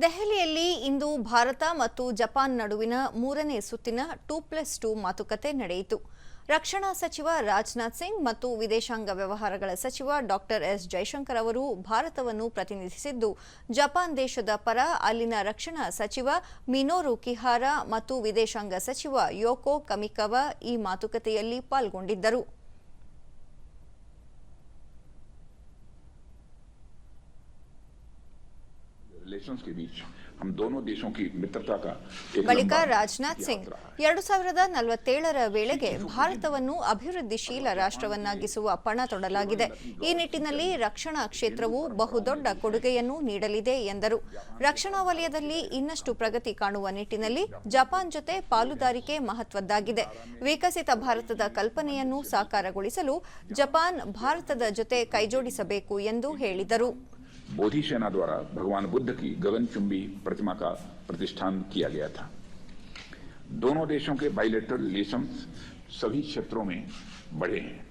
ದೆಹಲಿಯಲ್ಲಿ ಇಂದು ಭಾರತ ಮತ್ತು ಜಪಾನ್ ನಡುವಿನ ಮೂರನೇ ಸುತ್ತಿನ ಟೂ ಪ್ಲಸ್ ಟೂ ಮಾತುಕತೆ ನಡೆಯಿತು. ರಕ್ಷಣಾ ಸಚಿವ ರಾಜನಾಥ್ ಸಿಂಗ್ ಮತ್ತು ವಿದೇಶಾಂಗ ವ್ಯವಹಾರಗಳ ಸಚಿವ ಡಾಕ್ಟರ್ ಎಸ್ ಜೈಶಂಕರ್ ಅವರು ಭಾರತವನ್ನು ಪ್ರತಿನಿಧಿಸಿದ್ದು, ಜಪಾನ್ ದೇಶದ ಪರ ಅಲ್ಲಿನ ರಕ್ಷಣಾ ಸಚಿವ ಮಿನೋರು ಕಿಹಾರ ಮತ್ತು ವಿದೇಶಾಂಗ ಸಚಿವ ಯೋಕೋ ಕಮಿಕವ ಈ ಮಾತುಕತೆಯಲ್ಲಿ ಪಾಲ್ಗೊಂಡಿದ್ದರು. ಬಳಿಕ ರಾಜನಾಥ್ ಸಿಂಗ್ ಎರಡು ಸಾವಿರದ ನಲವತ್ತೇಳರ ವೇಳೆಗೆ ಭಾರತವನ್ನು ಅಭಿವೃದ್ಧಿಶೀಲ ರಾಷ್ಟ್ರವನ್ನಾಗಿಸುವ ಪಣ ತೊಡಲಾಗಿದೆ. ಈ ನಿಟ್ಟಿನಲ್ಲಿ ರಕ್ಷಣಾ ಕ್ಷೇತ್ರವು ಬಹುದೊಡ್ಡ ಕೊಡುಗೆಯನ್ನು ನೀಡಲಿದೆ ಎಂದರು. ರಕ್ಷಣಾ ವಲಯದಲ್ಲಿ ಇನ್ನಷ್ಟು ಪ್ರಗತಿ ಕಾಣುವ ನಿಟ್ಟಿನಲ್ಲಿ ಜಪಾನ್ ಜೊತೆ ಪಾಲುದಾರಿಕೆ ಮಹತ್ವದ್ದಾಗಿದೆ. ವಿಕಸಿತ ಭಾರತದ ಕಲ್ಪನೆಯನ್ನು ಸಾಕಾರಗೊಳಿಸಲು ಜಪಾನ್ ಭಾರತದ ಜೊತೆ ಕೈಜೋಡಿಸಬೇಕು ಎಂದು ಹೇಳಿದರು. बोधि सेना द्वारा भगवान बुद्ध की गगनचुंबी प्रतिमा का प्रतिष्ठान किया गया था। दोनों देशों के बाइलेटरल रिलेशन सभी क्षेत्रों में बढ़े हैं।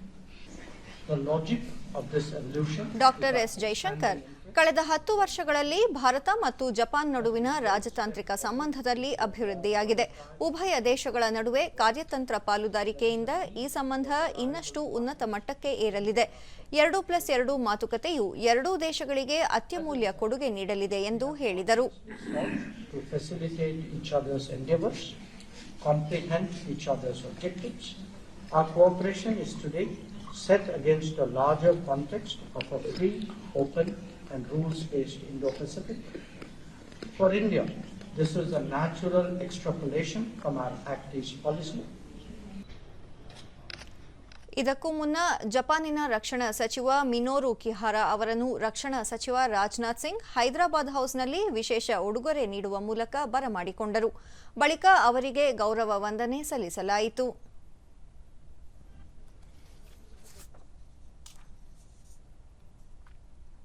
डॉक्टर एस of ಕಳೆದ ಹತ್ತು ವರ್ಷಗಳಲ್ಲಿ ಭಾರತ ಮತ್ತು ಜಪಾನ್ ನಡುವಿನ ರಾಜತಾಂತ್ರಿಕ ಸಂಬಂಧದಲ್ಲಿ ಅಭಿವೃದ್ಧಿಯಾಗಿದೆ. ಉಭಯ ದೇಶಗಳ ನಡುವೆ ಕಾರ್ಯತಂತ್ರ ಪಾಲುದಾರಿಕೆಯಿಂದ ಈ ಸಂಬಂಧ ಇನ್ನಷ್ಟು ಉನ್ನತ ಮಟ್ಟಕ್ಕೆ ಏರಲಿದೆ. ಎರಡು ಪ್ಲಸ್ ಎರಡು ಮಾತುಕತೆಯು ಎರಡೂ ದೇಶಗಳಿಗೆ ಅತ್ಯಮೂಲ್ಯ ಕೊಡುಗೆ ನೀಡಲಿದೆ ಎಂದು ಹೇಳಿದರು. Set against a larger context of a free, open, and rules-based Indo-Pacific. For India, this is a natural extrapolation from our Act East policy. ಇದಕ್ಕೂ ಮುನ್ನ ಜಪಾನಿನ ರಕ್ಷಣಾ ಸಚಿವ ಮಿನೋರು ಕಿಹಾರ ಅವರನ್ನು ರಕ್ಷಣಾ ಸಚಿವ ರಾಜನಾಥ್ ಸಿಂಗ್ ಹೈದರಾಬಾದ್ ಹೌಸ್ನಲ್ಲಿ ವಿಶೇಷ ಉಡುಗೊರೆ ನೀಡುವ ಮೂಲಕ ಬರಮಾಡಿಕೊಂಡರು ಬಳಿಕ ಅವರಿಗೆ ಗೌರವ ವಂದನೆ ಸಲ್ಲಿಸಲಾಯಿತು